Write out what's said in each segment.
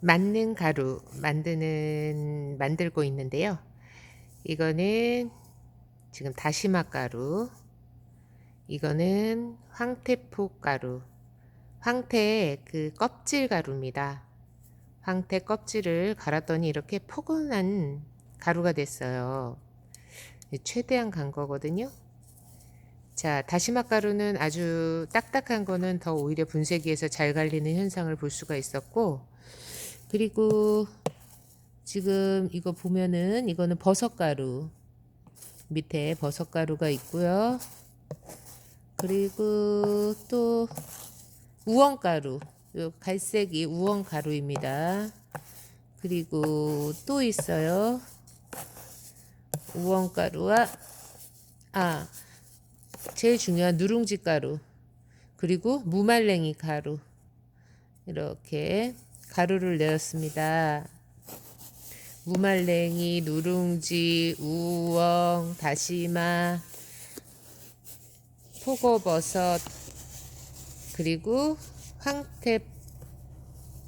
만능 가루 만드는 만들고 있는데요. 이거는 지금 다시마 가루. 이거는 황태포 가루. 황태 그 껍질 가루입니다. 황태 껍질을 갈았더니 이렇게 포근한 가루가 됐어요. 최대한 간 거거든요. 자, 다시마 가루는 아주 딱딱한 거는 더 오히려 분쇄기에서 잘 갈리는 현상을 볼 수가 있었고, 그리고 지금 이거 보면은 이거는 버섯 가루. 밑에 버섯 가루가 있고요. 그리고 또 우엉 가루. 요 갈색이 우엉 가루입니다. 그리고 또 있어요. 우엉 가루와 아, 제일 중요한 누룽지 가루. 그리고 무말랭이 가루. 이렇게 가루를 내었습니다. 무말랭이, 누룽지, 우엉, 다시마, 포고버섯, 그리고 황태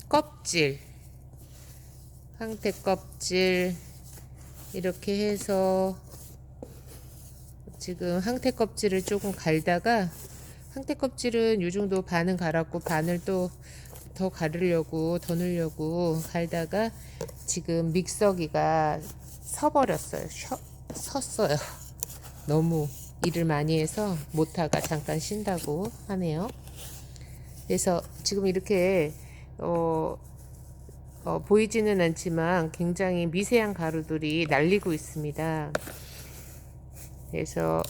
껍질, 황태 껍질, 이렇게 해서 지금 황태 껍질을 조금 갈다가 황태 껍질은 요 정도 반은 갈았고 반을 또 더 가르려고 더 넣으려고 갈다가 지금 믹서기가 서버렸어요. 쉬어, 섰어요. 너무 일을 많이 해서 모타가 잠깐 쉰다고 하네요. 그래서 지금 이렇게 어, 어, 보이지는 않지만 굉장히 미세한 가루들이 날리고 있습니다. 그래서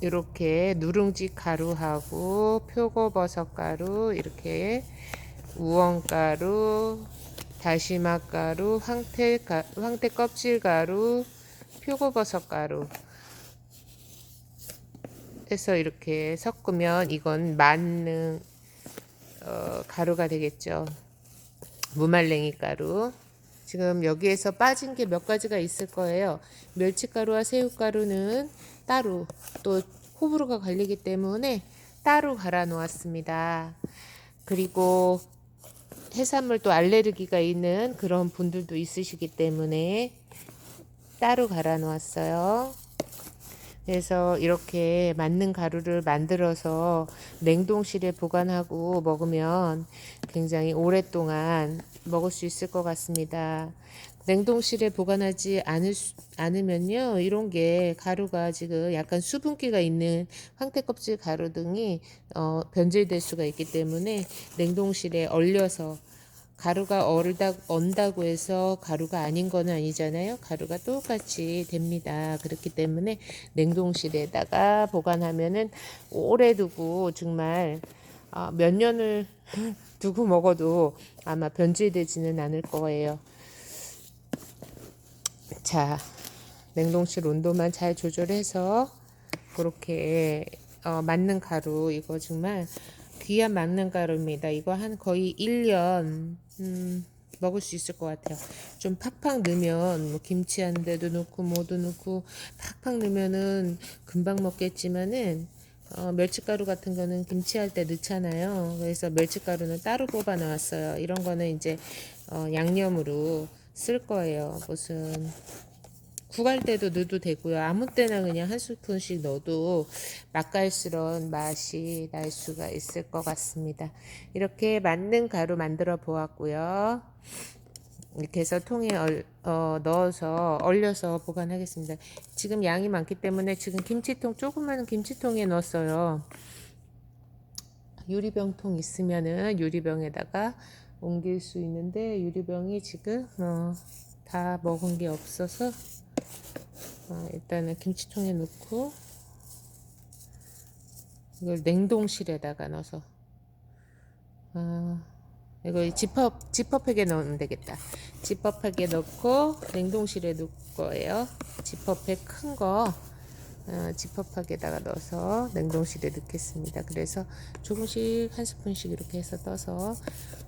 이렇게 누룽지 가루하고 표고버섯 가루 이렇게 우엉 가루 다시마 가루 황태 가, 황태 껍질 가루 표고버섯 가루 해서 이렇게 섞으면 이건 만능 어, 가루가 되겠죠. 무말랭이 가루. 지금 여기에서 빠진 게 몇 가지가 있을 거예요. 멸치가루와 새우가루는 따로 또 호불호가 갈리기 때문에 따로 갈아 놓았습니다. 그리고 해산물 또 알레르기가 있는 그런 분들도 있으시기 때문에 따로 갈아 놓았어요. 그래서 이렇게 맞는 가루를 만들어서 냉동실에 보관하고 먹으면 굉장히 오랫동안 먹을 수 있을 것 같습니다. 냉동실에 보관하지 않을 수, 않으면요, 이런 게 가루가 지금 약간 수분기가 있는 황태 껍질 가루 등이 어, 변질될 수가 있기 때문에 냉동실에 얼려서 가루가 얼다, 언다고 해서 가루가 아닌 건 아니잖아요. 가루가 똑같이 됩니다. 그렇기 때문에 냉동실에다가 보관하면은 오래 두고 정말 어, 몇 년을 두고 먹어도 아마 변질되지는 않을 거예요. 자, 냉동실 온도만 잘 조절해서 그렇게 어, 맞는 가루 이거 정말 귀한 맞는 가루입니다. 이거 한 거의 1년 음, 먹을 수 있을 것 같아요. 좀 팍팍 넣으면 뭐 김치 한 대도 넣고 뭐도 넣고 팍팍 넣으면은 금방 먹겠지만은 어, 멸치가루 같은 거는 김치할 때 넣잖아요. 그래서 멸치가루는 따로 뽑아 놨어요. 이런 거는 이제 어, 양념으로 쓸 거예요. 무슨 국할 때도 넣어도 되고요. 아무 때나 그냥 한 스푼씩 넣어도 맛깔스러운 맛이 날 수가 있을 것 같습니다. 이렇게 맞는 가루 만들어 보았고요. 이렇게 해서 통에 얼, 어, 넣어서 얼려서 보관하겠습니다. 지금 양이 많기 때문에 지금 김치통 조그마한 김치통에 넣었어요. 유리병통 있으면은 유리병에다가 옮길 수 있는데 유리병이 지금 어, 다 먹은 게 없어서 어, 일단은 김치통에 넣고 이걸 냉동실에다가 넣어서 어, 이거 지퍼 지퍼팩에 넣으면 되겠다. 지퍼팩에 넣고 냉동실에 넣을 거예요. 지퍼팩 큰 거. 어, 지퍼팩에다가 넣어서 냉동실에 넣겠습니다. 그래서 조금씩 한 스푼씩 이렇게 해서 떠서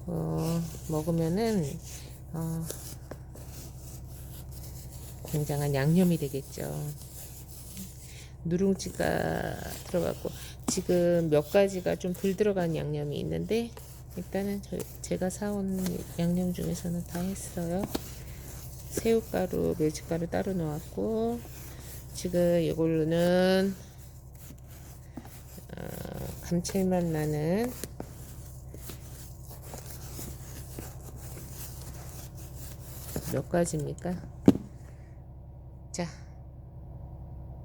어, 먹으면은 어, 굉장한 양념이 되겠죠. 누룽지가 들어갔고 지금 몇 가지가 좀 덜 들어간 양념이 있는데 일단은 저, 제가 사온 양념 중에서는 다 했어요. 새우가루, 매직가루 따로 넣었고 지금 이걸로는 어, 감칠맛 나는 몇 가지입니까? 자,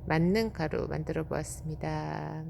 맞는 가루 만들어 보았습니다.